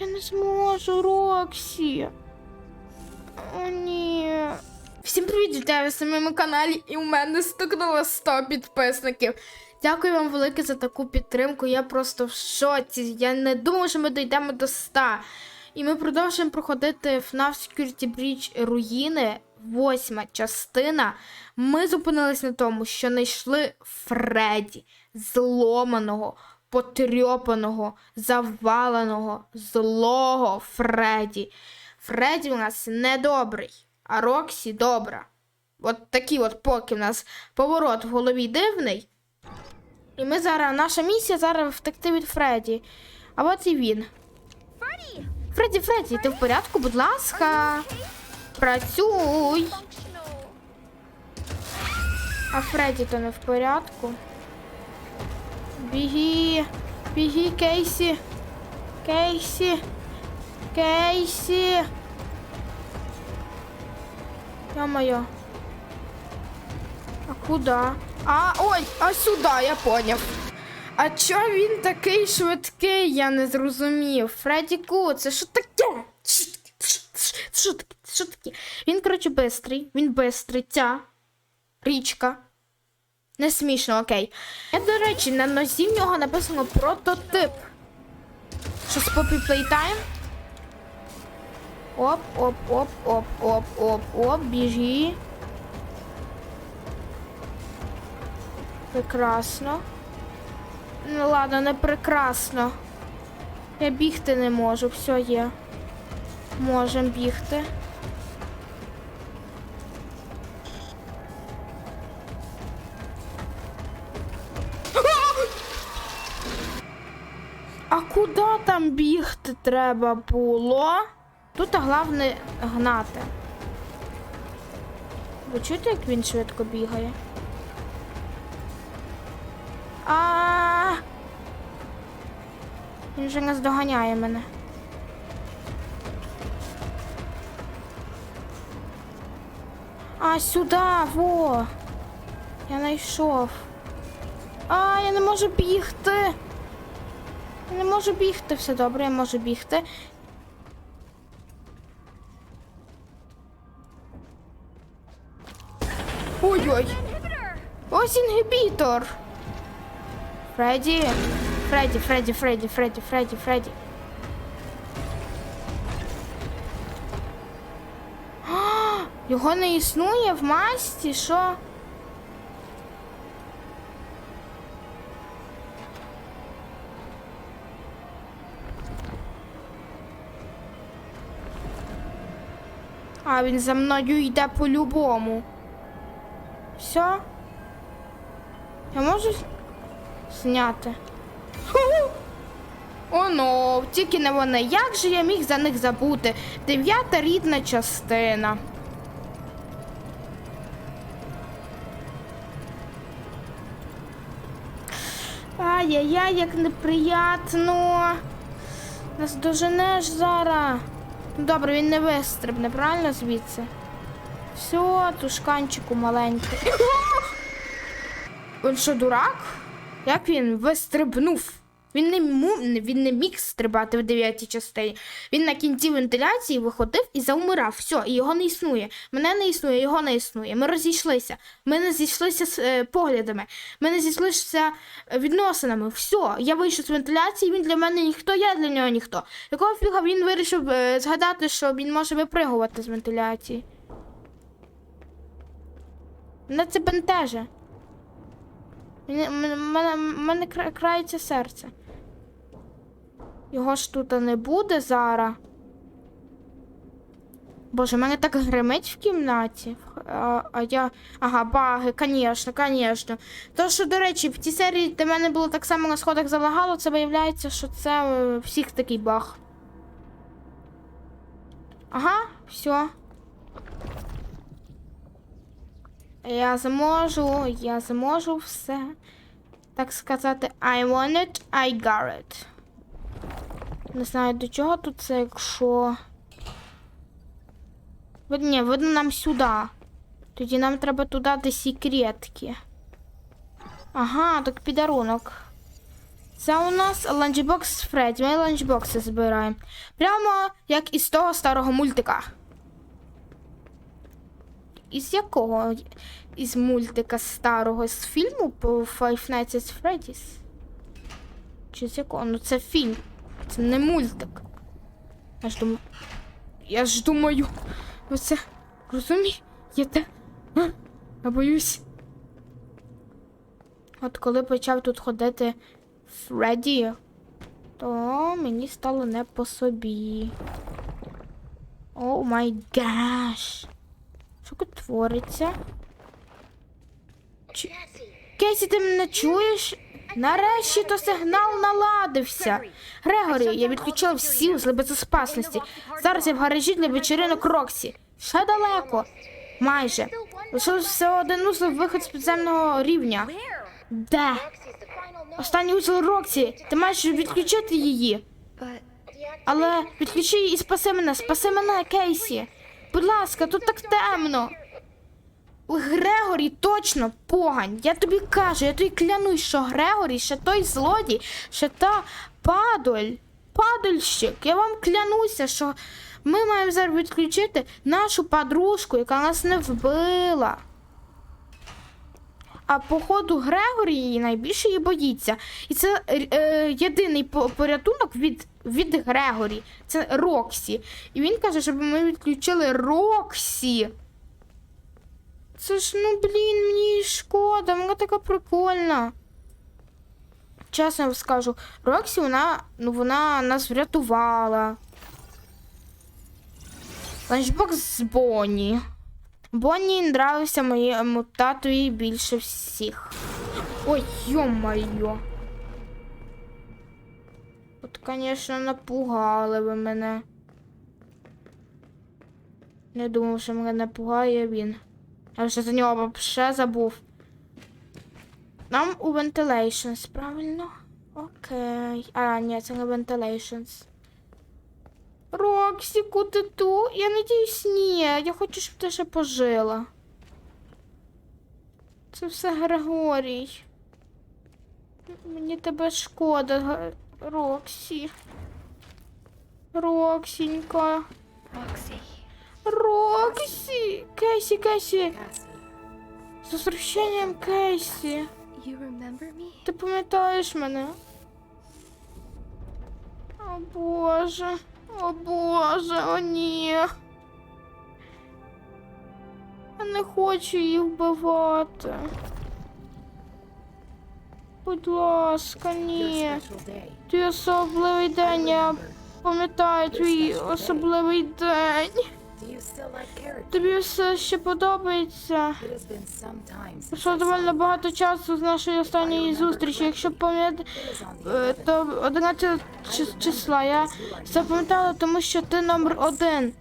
Я не зможу, Роксі. О, ні. Всім привіт, вітаю вас на моєму каналі, і у мене стукнуло 100 підписників. Дякую вам велике за таку підтримку. Я просто в шоці. Я не думав, що ми дійдемо до 100. І ми продовжуємо проходити FNAF Security Breach руїни, восьма частина. Ми зупинились на тому, що знайшли Фредді, зломаного, потрьопаного, заваленого, злого Фредді. Фредді у нас недобрий, а Роксі добра. От такий от поки в нас поворот в голові дивний. І ми зараз, наша місія зараз втекти від Фредді. А от і він. Фредді, Фредді, ти в порядку, будь ласка. Працюй. А Фредді то не в порядку. Біги, біги, Кейсі. Кейсі. Кейсі. Ё-моё. А куда? А, ой, а сюди, я поняв. А чо він такий швидкий, я не зрозумів. Фредді Ку, це що таке? Що таке? Що таке? Він, коротше, бистрий. Він бистрий. Ця річка. Не смішно, окей. Я, до речі, на нозі в нього написано прототип. Що з Poppy Playtime? Оп, оп, оп, оп, оп, оп, оп, біжи. Прекрасно. Ну ладно, не прекрасно. Я бігти не можу, все є. Можем бігти. А куди там бігти треба було? Тут головне гнати. Ви чуєте, як він швидко бігає? А. Він вже нас доганяє мене. А, сюди, во. Я знайшов. А, я не можу бігти. Не можу бігти, все добре, я можу бігти. Ой-ой. Ось інгібітор. Фредді. Фредді, Фредді, Фредді, Фредді, Фредді, Фредді. Його не існує в масті, що? А, він за мною йде по-любому. Все? Я можу зняти? Ху-ху. О, ну, тільки не вони. Як же я міг за них забути? Дев'ята рідна частина. Ай-яй-яй, як неприятно. Нас доженеш зараз. Ну, Добре, він не вистрибне, правильно звідси? Все, тушканчику маленький. Він що, дурак? Як він вистрибнув? Він не, му... він не міг стрибати в дев'ятій частині. Він на кінці вентиляції виходив і заумирав. Все, і його не існує. Мене не існує, його не існує. Ми розійшлися. Ми не зійшлися з е, поглядами. Ми не зійшлися е, відносинами. Все, я вийшов з вентиляції, він для мене ніхто, я для нього ніхто. Якого фіга він вирішив е, згадати, що він може випригувати з вентиляції? Мене це бентеже. Мене, мене, мене, крається серце. Його ж тут не буде зараз. Боже, мене так гримить в кімнаті. А, а я. Ага, баги, звісно, звісно. То, що, до речі, в тій серії, де мене було так само на сходах залагало, це виявляється, що це е, всіх такий баг. Ага, все. Я зможу, я зможу все. Так сказати, I want it, I got it. Не знаю, до чого тут це, якщо. Ні, видно нам сюди. Тоді нам треба туди, де секретки. Ага, так підарунок. Це у нас ланчбокс Фредді. Ми ланчбокси збираємо. Прямо як із того старого мультика. Із якого? Із мультика старого з фільму Five Nights at Freddy's? Чи з якого? Ну це фільм. Це не мультик. Я ж думаю. Я ж думаю. Ви це розумієте? Я боюсь. От коли почав тут ходити Фредді, то мені стало не по собі. О май гаш. Що тут твориться? Чи... Кейсі, ти мене чуєш? Нарешті то сигнал наладився. Грегорі, я відключила всі узли безопасності. Зараз я в гаражі для вечеринок Роксі. Ще далеко. Майже. Лишилось все один узел виход з підземного рівня. Де? Останній узел Роксі. Ти маєш відключити її. Але відключи її і спаси мене, спаси мене, Кейсі. Будь ласка, тут так темно. Грегорі точно погань. Я тобі кажу, я тобі клянусь, що Грегорі ще той злодій, ще та падоль, падольщик. Я вам клянуся, що ми маємо зараз відключити нашу подружку, яка нас не вбила. А походу Грегорі її найбільше її боїться. І це е, єдиний порятунок від, від Грегорі. Це Роксі. І він каже, щоб ми відключили Роксі. Це ж, ну блін, мені шкода, вона така прикольна. Чесно вам скажу, Роксі, вона, ну, вона нас врятувала. Ланчбокс з Бонні. Бонні нравився моєму татові більше всіх. Ой, йо-моє. От, звісно, напугали ви мене. Не думав, що мене напугає він. Я вже за нього ще забув. Нам у Ventilations, правильно? Окей. А, ні, це не Ventilations. Роксіку, ти ту? Я надіюсь, ні. Я хочу, щоб ти ще пожила. Це все Григорій. Мені тебе шкода, Роксі. Роксінька. Роксі! Cassie. З возвращенням Кейсі. You remember? Ти пам'ятаєш мене? О Боже, о Боже, о ні. Я не хочу їх вбивати. Будь ласка, ні. Твій особливий день, я пам'ятаю твій особливий день. Тобі все ще подобається. Пройшло you. багато часу з нашої останньої зустрічі. Якщо the Е, то 11 числа я запам'ятала, тому що ти номер один.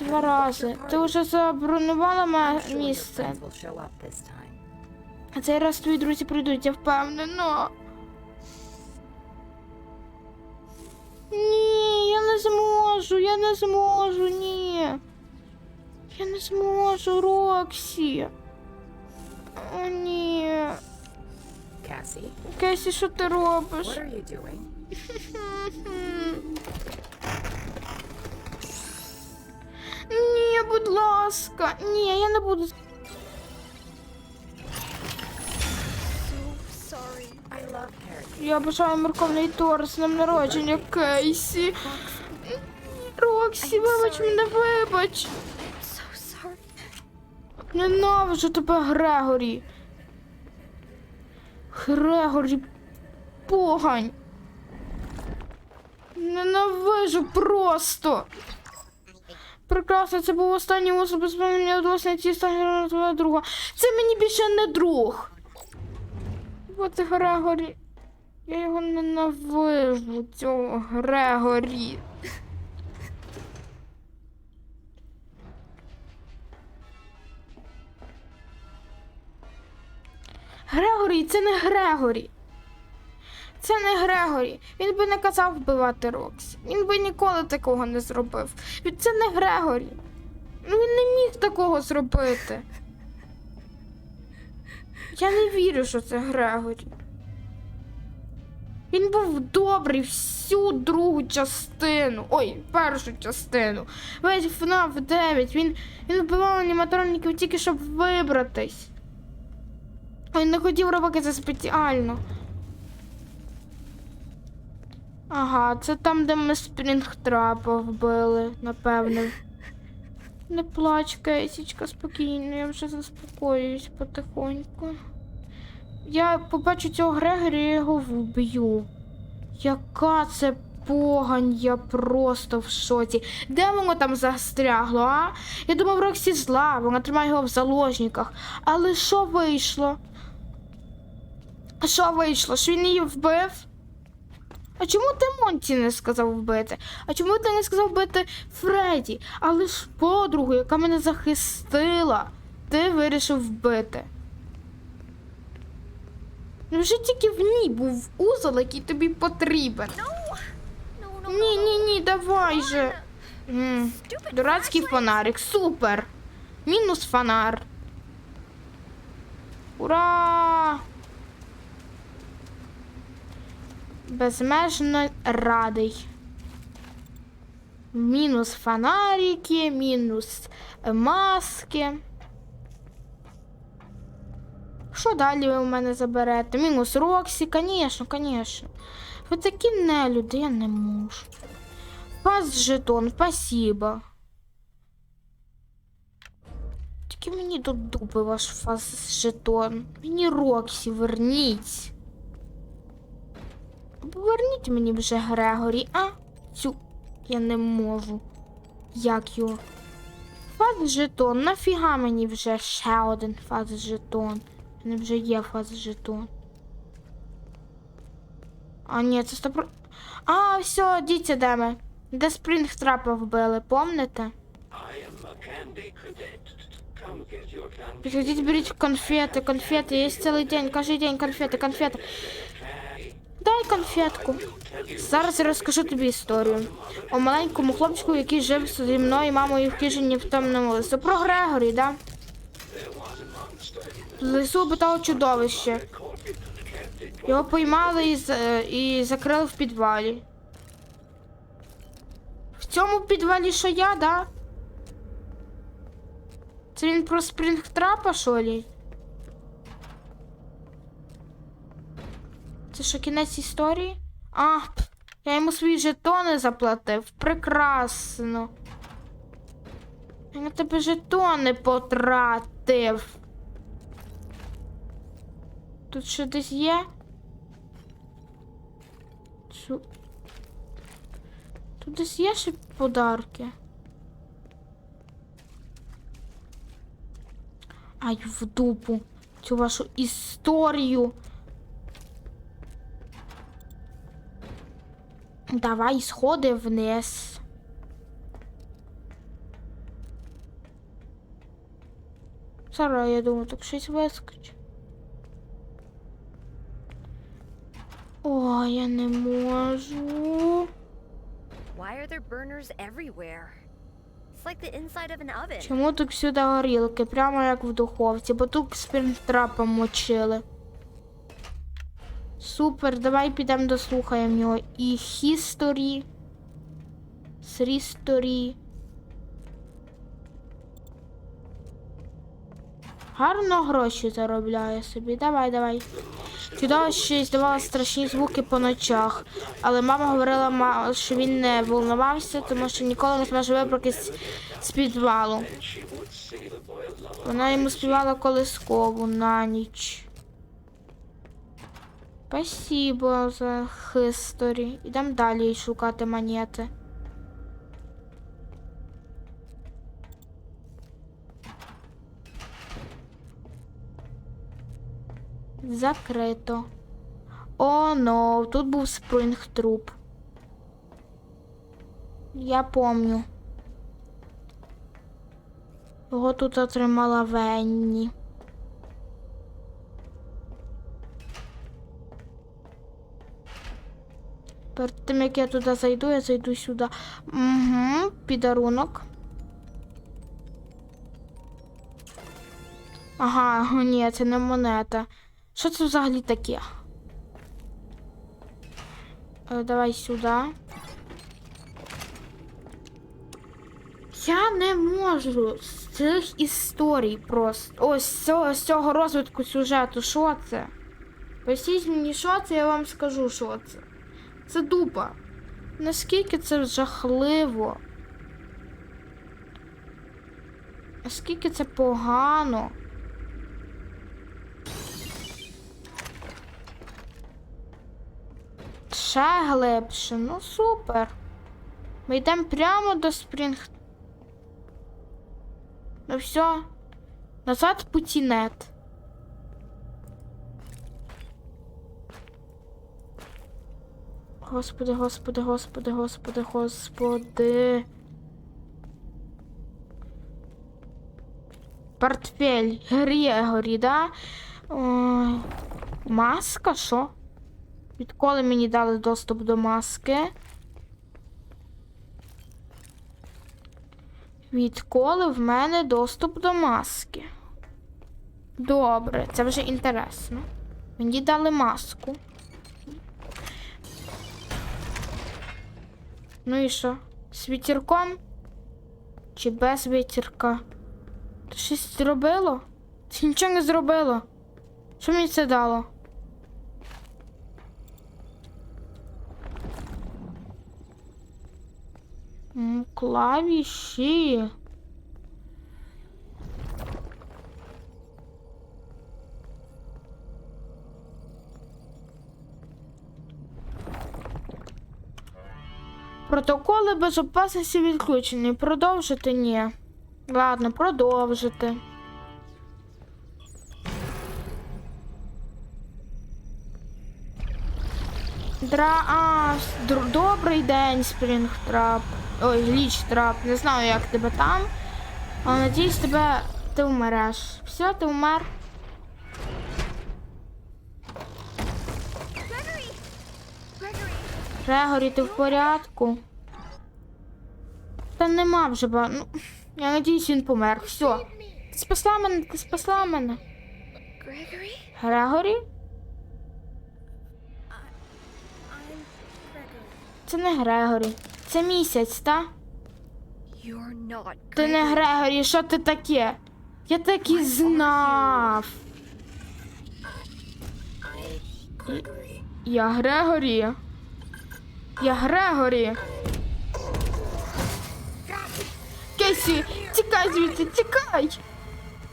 Два рази. Ти вже your місце. А цей раз твої друзі прийдуть, я впевнена. Зможу, я не зможу, ні. Я не зможу, Роксі. О, ні. Cassie, Кесі, що ти робиш? what are you doing? Ні, будь ласка. Ні, я не буду. Я бажаю морковний торт з днем народження Кейсі. Вибач мене, вибач. Ненавиджу тебе, Грегорі. Грегорі, погань. Ненавижу просто. Прекрасно, це був останній осіб без мене удалося ці твого друга. Це мені більше не друг. От Грегорі. Я його ненавижу, цього Грегорі. Грегорі, це не Грегорі. Це не Грегорі. Він би не казав вбивати Роксі. Він би ніколи такого не зробив. Це не Грегорі. Ну він не міг такого зробити. Я не вірю, що це Грегорі. Він був добрий всю другу частину. Ой, першу частину. Весь FNAF 9. Він, він вбивав аніматроніків тільки щоб вибратись. Він не хотів робити це спеціально. Ага, це там, де ми Спрінгтрапа вбили, напевне. Не плач, Кейсічка, спокійно, я вже заспокоююсь потихоньку. Я побачу цього Грегорі, я його вб'ю. Яка це погань, я просто в шоці. Де воно там застрягло, а? Я думав, Роксі зла, вона тримає його в заложниках. Але що вийшло? Що вийшло? Що він її вбив? А чому ти Монті не сказав вбити? А чому ти не сказав вбити Фредді? Але ж подругу, яка мене захистила, ти вирішив вбити. Невже тільки в ній був узол, який тобі потрібен? Ні, ні, ні, давай же. М, Дурацький фонарик, супер. Мінус фонар. Ура! Безмежно радий. Мінус фонарики, мінус маски. Що далі ви у мене заберете? Мінус Роксі, звісно, звісно. Ви такі нелюди, я не можу. Пас жетон, спасибо. Тільки мені до дупи ваш фаз жетон. Мені Роксі верніть. Поверніть мені вже Грегорі, а? Цю я не можу. Як його? Фаз жетон, нафіга мені вже ще один фаз жетон. У мене вже є фаз жетон. А, ні, це сто про... А, все, діти де ми. Де Спрінгтрапа вбили, помните? I am a candy cadet. Come get your candy. Приходите, берите конфеты, конфеты. Есть целый день, каждый день конфеты, конфеты. Дай конфетку. Зараз я розкажу тобі історію. У маленькому хлопчику, який жив зі мною і мамою в хижині в темному лісу. Про Грегорі, да? В лісу обитало чудовище. Його поймали і, і закрили в підвалі. В цьому підвалі що я, да? Це він про спрінгтрапа, що ли? Це що кінець історії? А, я йому свої жетони заплатив. Прекрасно. Я на тебе жетони потратив. Тут ще десь є? Цю... Тут десь є ще подарки. Ай, в дупу. Цю вашу історію. Давай сходи вниз. Зараз, я думаю, так щось вискочить. О, я не можу. Why are there burners everywhere? It's like the inside of an oven. Чому тут всюди горілки? Прямо як в духовці, бо тут спринтрапом мочили. Супер, давай підемо дослухаємо його. І history. Срісторі. Гарно гроші заробляє собі. Давай, давай. Чудово, що здавала страшні звуки по ночах. Але мама говорила, що він не волнувався, тому що ніколи не зможе вибратись з підвалу. Вона йому співала колискову на ніч. Спасибо за хисторі. Ідемо далі шукати монети. Закрито. О, но, тут був спрингтруп. Я помню. Його тут отримала Венні. Перед тим, як я туди зайду, я зайду сюди. Угу, підарунок. Ага, ні, це не монета. Що це взагалі таке? Е, Давай сюди. Я не можу з цих історій просто. Ось з цього, з цього розвитку сюжету. Що це? Поясніть мені, що це, я вам скажу, що це. Це дупа. Наскільки це жахливо. Наскільки це погано. Ще глибше. Ну супер. Ми йдемо прямо до Спрінг. Ну все. Назад путінет. Господи, господи, господи, господи, господи. Портфель Грегорі, да? Ой, маска, що? Відколи мені дали доступ до маски? Відколи в мене доступ до маски? Добре, це вже інтересно. Мені дали маску. Ну і що? З вітірком? Чи без вітірка? Ти щось зробило? Ти нічого не зробило. Що мені це дало? Клавіші. Протоколи безопасності відключені. Продовжити ні. Ладно, продовжити. Дра... А, др- добрий день, Спрінгтрап. Ой, Глічтрап. Не знаю, як тебе там. Але надіюсь, тебе ти вмереш. Все, ти вмер. Грегорі, ти в порядку? Та нема вже ба. Ну, я надіюсь, він помер. Все. Ти спасла мене, ти спасла мене. Gregory? Грегорі? Це не Грегорі. Це місяць, та? Ти не Грегорі, що ти таке? Я так і знав. Я Грегорі. Я Грегорі. Кесі, тікай звідси, тікай.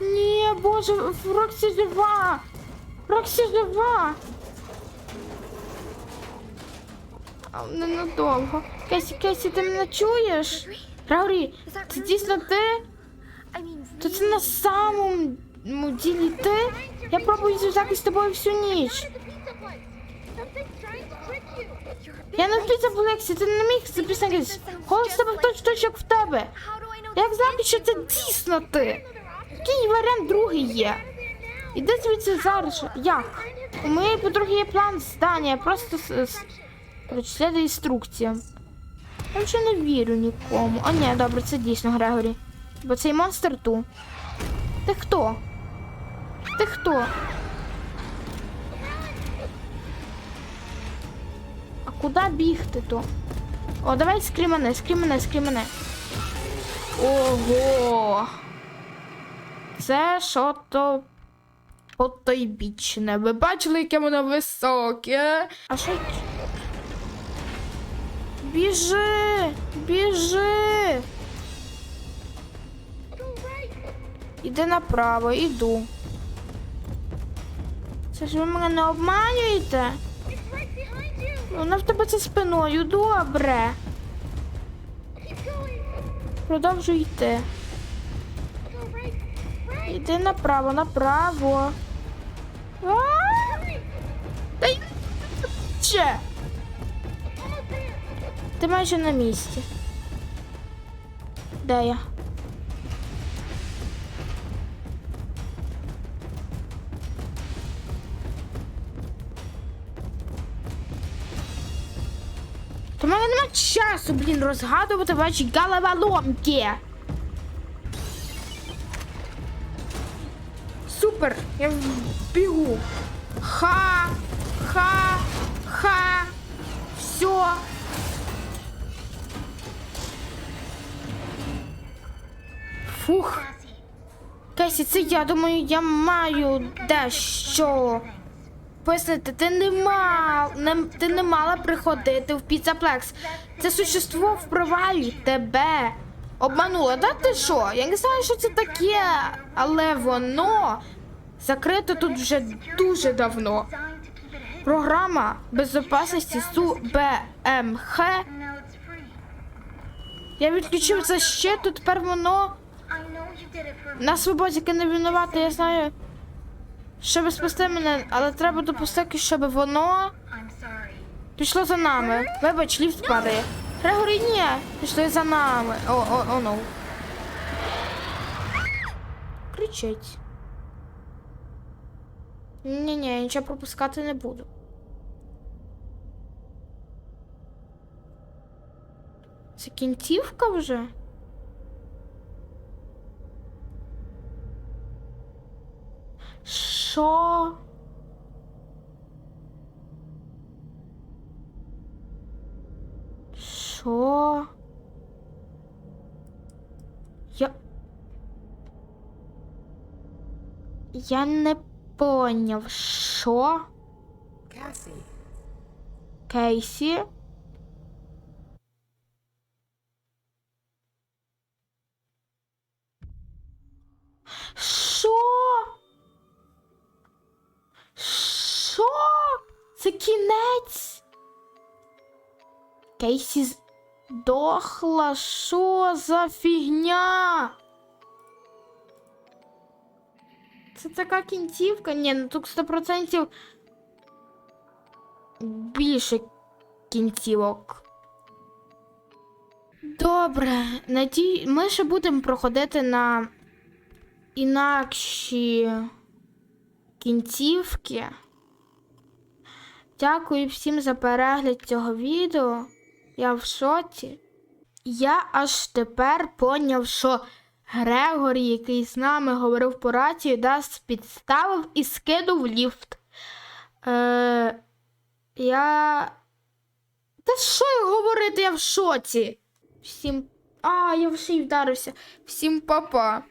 Ні, боже, Роксі жива. Роксі жива. Ненадовго. Кесі, Кесі, ти мене чуєш? Грегорі, це дійсно ти? То це на самому ділі ти? Я пробую зв'язати з тобою всю ніч. Я впіться в Лексі, ти не міг записати. Голос тебе точно як в тебе. Як знати, що це дійсно ти? Який варіант другий є? Іди звідси зараз. Як? У моєї подруги є план здання, просто слідую інструкціям. Я вже не вірю нікому. О, ні, добре, це дійсно Грегорі. Бо цей монстр ту. Ти хто? Ти хто? А куди бігти то? О, давай скрімане, скрімане, скрімане. Ого. Це що то потойбічне. Ви бачили, яке воно високе? А що? Біжи! Біжи! Іди направо, іду. Це ж ви мене не обманюєте? You. Вона в тебе за спиною, добре. Продовжуй йти. Іди направо, направо. А! Та й- Ще! Ти майже на місці. Де я? Та в мене нема часу, блін, розгадувати ваші головоломки. Супер, я бігу. Ха, ха, ха. Все. Фух. Кесі, це я думаю, я маю дещо. Пояснити, ти не мав, не, ти не мала приходити в піцаплекс. Це существо в провалі тебе обмануло. Да ти що? Я не знаю, що це таке, але воно закрито тут вже дуже давно. Програма безпечності СУ БМХ. Now it's free. Я відключив це ще, то тепер воно на свободі не винувати, я знаю. Щоб спасти мене, але треба допустити, щоб воно пішло за нами. Вибач, ліфт падає. Грегорі, ні, пішли за нами. О, о, о, ну. Кричить. Ні, ні, нічого пропускати не буду. Це кінцівка вже? Що? Що? Я. Я не поняв, що? Cassie, Кейсі? Кейсі здохла? Що за фігня? Це така кінцівка? Ні, ну тут 100% більше кінцівок. Добре, надій... ми ще будемо проходити на інакші кінцівки. Дякую всім за перегляд цього відео. Я в шоці. Я аж тепер поняв, що Грегорі, який з нами говорив по рації, дасть підставив і скинув ліфт. Е, я. Та що й говорити, я в шоці. Всім. А, я в шиї вдарився. Всім па-па.